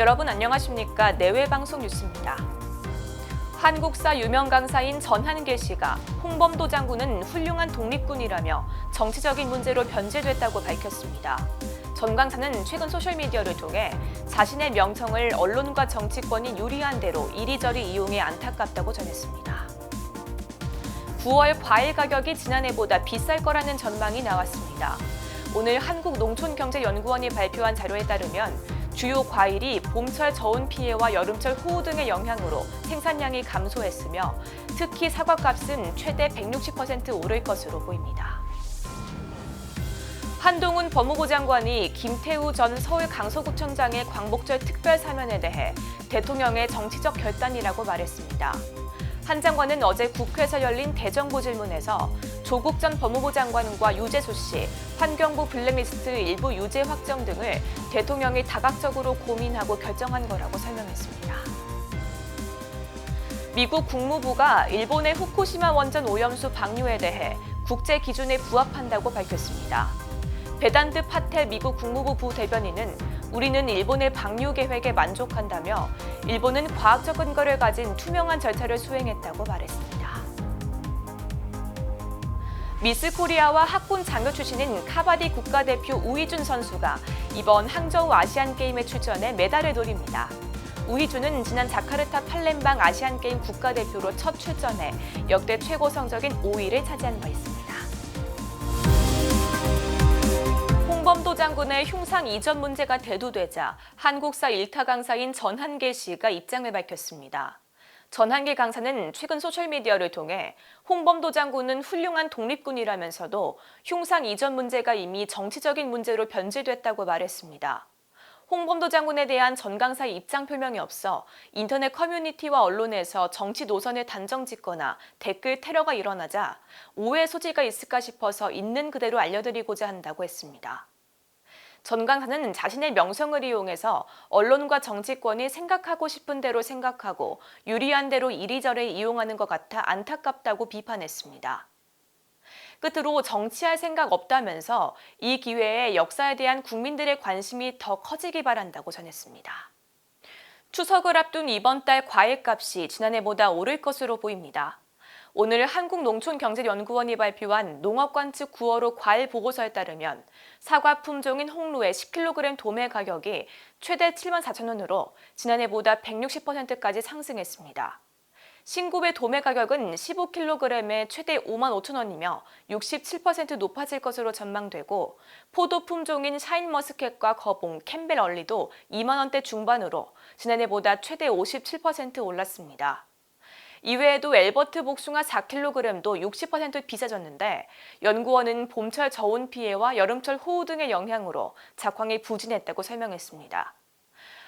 여러분 안녕하십니까? 내외 방송 뉴스입니다. 한국사 유명 강사인 전한계 씨가 홍범도 장군은 훌륭한 독립군이라며 정치적인 문제로 변제됐다고 밝혔습니다. 전 강사는 최근 소셜미디어를 통해 자신의 명성을 언론과 정치권이 유리한 대로 이리저리 이용해 안타깝다고 전했습니다. 9월 과일 가격이 지난해보다 비쌀 거라는 전망이 나왔습니다. 오늘 한국농촌경제연구원이 발표한 자료에 따르면 주요 과일이 봄철 저온 피해와 여름철 호우 등의 영향으로 생산량이 감소했으며 특히 사과값은 최대 160% 오를 것으로 보입니다. 한동훈 법무부 장관이 김태우 전 서울 강서구청장의 광복절 특별 사면에 대해 대통령의 정치적 결단이라고 말했습니다. 한 장관은 어제 국회에서 열린 대정부 질문에서 조국 전 법무부 장관과 유재수 씨, 환경부 블랙리스트 일부 유죄 확정 등을 대통령이 다각적으로 고민하고 결정한 거라고 설명했습니다. 미국 국무부가 일본의 후쿠시마 원전 오염수 방류에 대해 국제 기준에 부합한다고 밝혔습니다. 베단트 파텔 미국 국무부 부대변인은 우리는 일본의 방류 계획에 만족한다며 일본은 과학적 근거를 가진 투명한 절차를 수행했다고 말했습니다. 미스 코리아와 학군 장교 출신인 카바디 국가대표 우희준 선수가 이번 항저우 아시안 게임에 출전해 메달을 노립니다. 우희준은 지난 자카르타 팔렘방 아시안 게임 국가대표로 첫 출전해 역대 최고 성적인 5위를 차지한 바 있습니다. 홍범도 장군의 흉상 이전 문제가 대두되자 한국사 일타 강사인 전한계 씨가 입장을 밝혔습니다. 전한계 강사는 최근 소셜미디어를 통해 홍범도 장군은 훌륭한 독립군이라면서도 흉상 이전 문제가 이미 정치적인 문제로 변질됐다고 말했습니다. 홍범도 장군에 대한 전 강사의 입장 표명이 없어 인터넷 커뮤니티와 언론에서 정치 노선을 단정 짓거나 댓글 테러가 일어나자 오해 소지가 있을까 싶어서 있는 그대로 알려드리고자 한다고 했습니다. 전 강사는 자신의 명성을 이용해서 언론과 정치권이 생각하고 싶은 대로 생각하고 유리한 대로 이리저리 이용하는 것 같아 안타깝다고 비판했습니다. 끝으로 정치할 생각 없다면서 이 기회에 역사에 대한 국민들의 관심이 더 커지기 바란다고 전했습니다. 추석을 앞둔 이번 달 과일값이 지난해보다 오를 것으로 보입니다. 오늘 한국농촌경제연구원이 발표한 농업관측 9월호 과일 보고서에 따르면 사과 품종인 홍로의 10kg 도매 가격이 최대 7만 4천 원으로 지난해보다 160%까지 상승했습니다. 신고배 도매 가격은 15kg에 최대 5만 5천 원이며 67% 높아질 것으로 전망되고 포도 품종인 샤인머스켓과 거봉, 캠벨 얼리도 2만 원대 중반으로 지난해보다 최대 57% 올랐습니다. 이외에도 엘버트 복숭아 4kg도 60% 비싸졌는데 연구원은 봄철 저온 피해와 여름철 호우 등의 영향으로 작황이 부진했다고 설명했습니다.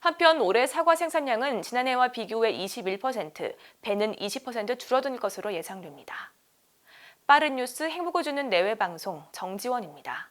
한편 올해 사과 생산량은 지난해와 비교해 21%, 배는 20% 줄어든 것으로 예상됩니다. 빠른 뉴스 행복을 주는 내외 방송 정지원입니다.